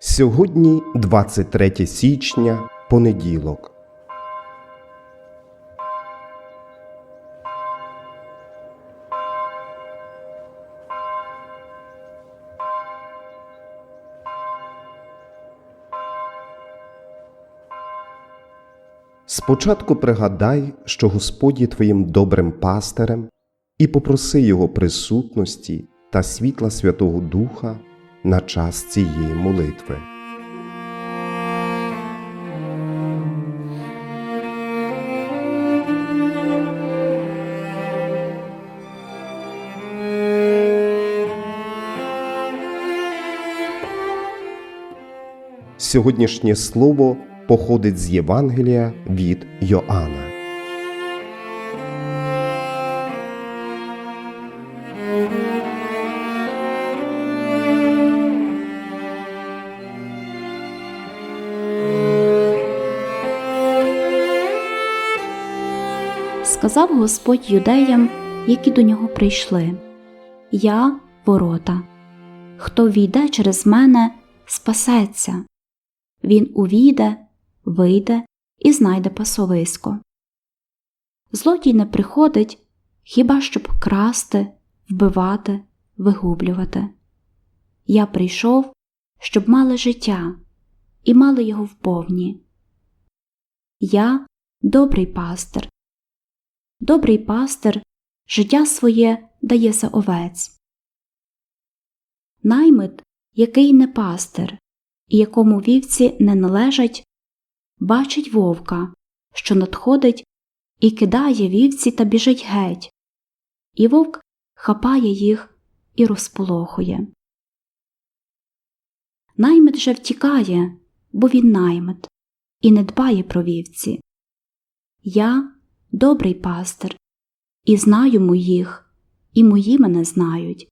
Сьогодні 23 січня, понеділок. Спочатку пригадай, що Господь є твоїм добрим пастирем, і попроси Його присутності та світла Святого Духа на час цієї молитви. Сьогоднішнє слово походить з Євангелія від Йоанна. Сказав Господь юдеям, які до нього прийшли Я ворота. Хто війде через мене, спасеться. Він увійде, вийде і знайде пасовисько. Злодій не приходить хіба щоб красти, вбивати, вигублювати. Я прийшов, щоб мали життя і мали його вповні. Я добрий пастир. Добрий пастир життя своє дає за овець. Наймит, який не пастир, і якому вівці не належать, бачить вовка, що надходить і кидає вівці та біжить геть, і вовк хапає їх і розполохує. Наймит же втікає, бо він наймит, і не дбає про вівці. Я добрий пастир, і знаю моїх, і мої мене знають.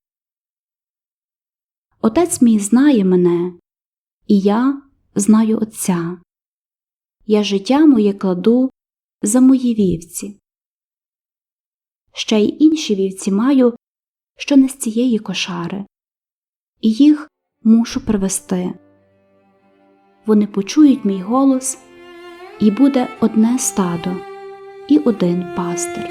Отець мій знає мене, і я знаю Отця. Я життя моє кладу за мої вівці. Ще й інші вівці маю, що не з цієї кошари, і їх мушу привести. Вони почують мій голос, і буде одне стадо і один пастир.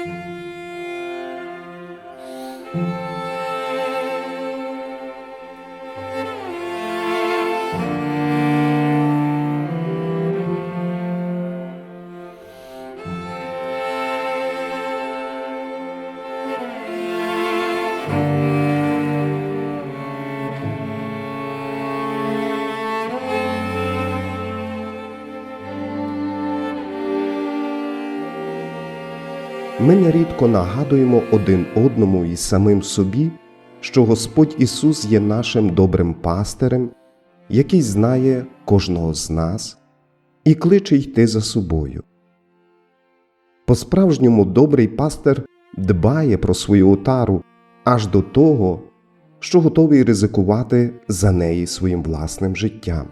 Ми нерідко нагадуємо один одному і самим собі, що Господь Ісус є нашим добрим пастирем, який знає кожного з нас і кличе йти за собою. По-справжньому добрий пастир дбає про свою отару аж до того, що готовий ризикувати за неї своїм власним життям.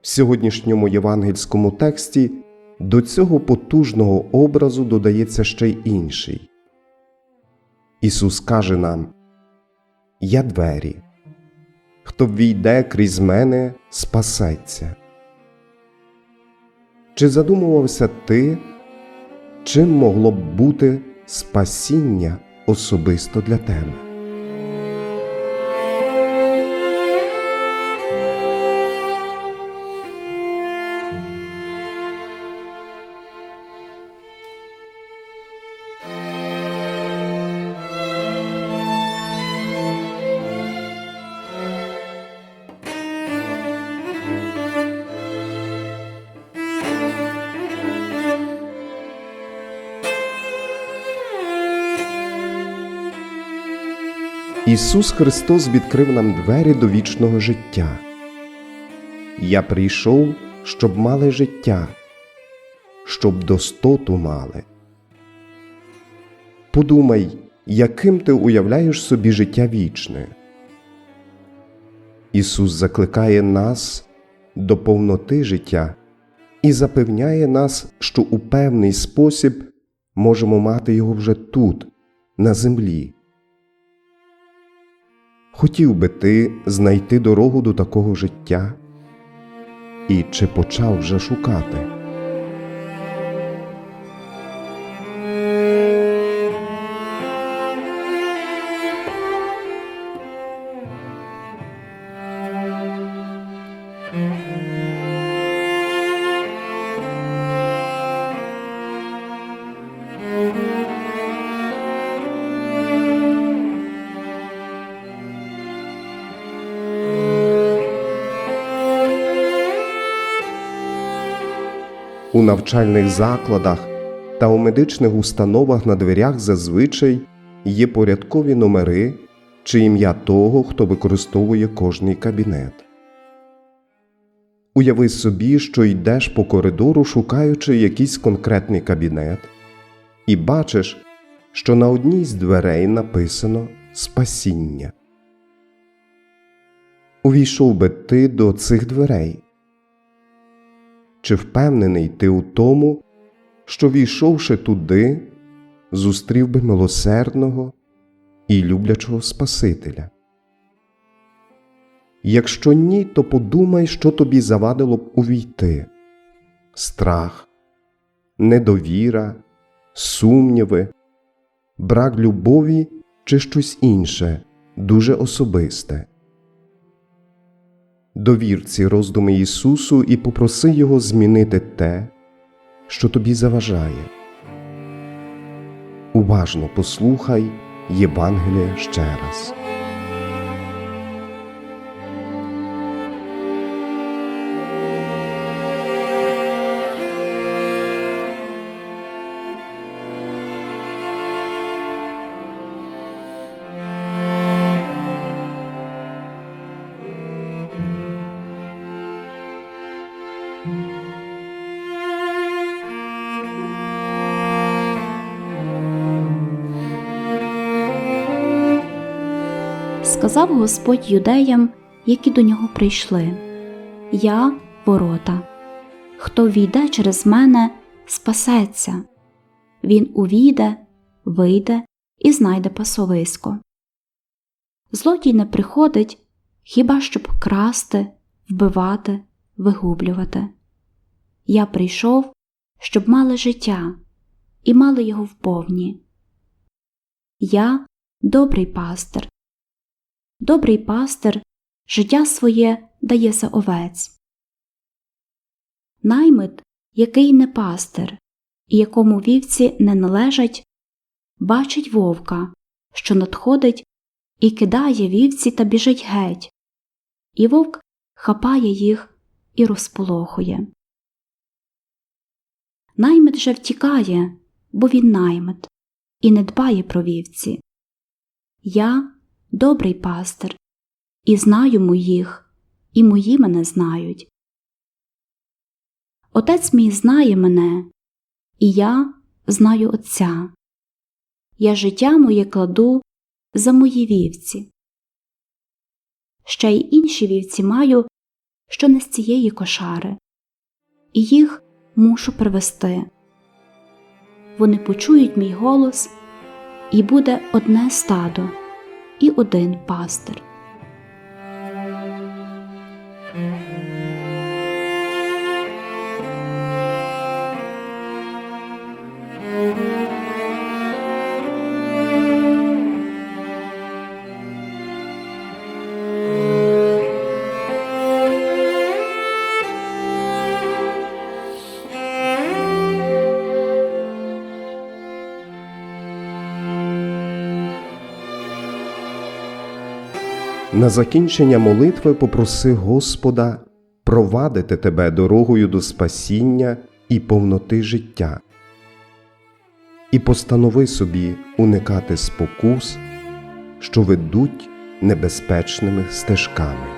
В сьогоднішньому євангельському тексті до цього потужного образу додається ще й інший. Ісус каже нам Я двері. Хто ввійде крізь мене, спасеться. Чи задумувався ти, чим могло б бути спасіння особисто для тебе? Ісус Христос відкрив нам двері до вічного життя. Я прийшов, щоб мали життя, щоб достоту мали. Подумай, яким ти уявляєш собі життя вічне. Ісус закликає нас до повноти життя і запевняє нас, що у певний спосіб можемо мати його вже тут, на землі. Хотів би ти знайти дорогу до такого життя? І чи почав вже шукати? У навчальних закладах та у медичних установах на дверях зазвичай є порядкові номери чи ім'я того, хто використовує кожний кабінет. Уяви собі, що йдеш по коридору, шукаючи якийсь конкретний кабінет, і бачиш, що на одній з дверей написано Спасіння. Увійшов би ти до цих дверей. Чи впевнений ти у тому, що, війшовши туди, зустрів би милосердного і люблячого Спасителя? Якщо ні, то подумай, що тобі завадило б увійти страх, недовіра, сумніви, брак любові чи щось інше, дуже особисте. Довір ці роздуми Ісусу і попроси Його змінити те, що тобі заважає. Уважно послухай Євангеліє ще раз. Сказав Господь юдеям, які до нього прийшли Я ворота. Хто війде через мене, спасеться. Він увійде, вийде і знайде пасовисько. Злодій не приходить хіба щоб красти, вбивати, вигублювати. Я прийшов, щоб мали життя і мали його вповні. Я добрий пастир. Добрий пастир життя своє дає за овець. Наймит, який не пастир, і якому вівці не належать, бачить вовка, що надходить і кидає вівці та біжить геть, і вовк хапає їх і розполохує. Наймит же втікає, бо він наймит, і не дбає про вівці. Я добрий пастир, і знаю моїх, і мої мене знають. Отець мій знає мене, і я знаю Отця. Я життя моє кладу за мої вівці. Ще й інші вівці маю, що не з цієї кошари, і їх мушу привести. Вони почують мій голос, і буде одне стадо і один пастир. На закінчення молитви попроси Господа провадити тебе дорогою до спасіння і повноти життя. І постанови собі уникати спокус, що ведуть небезпечними стежками.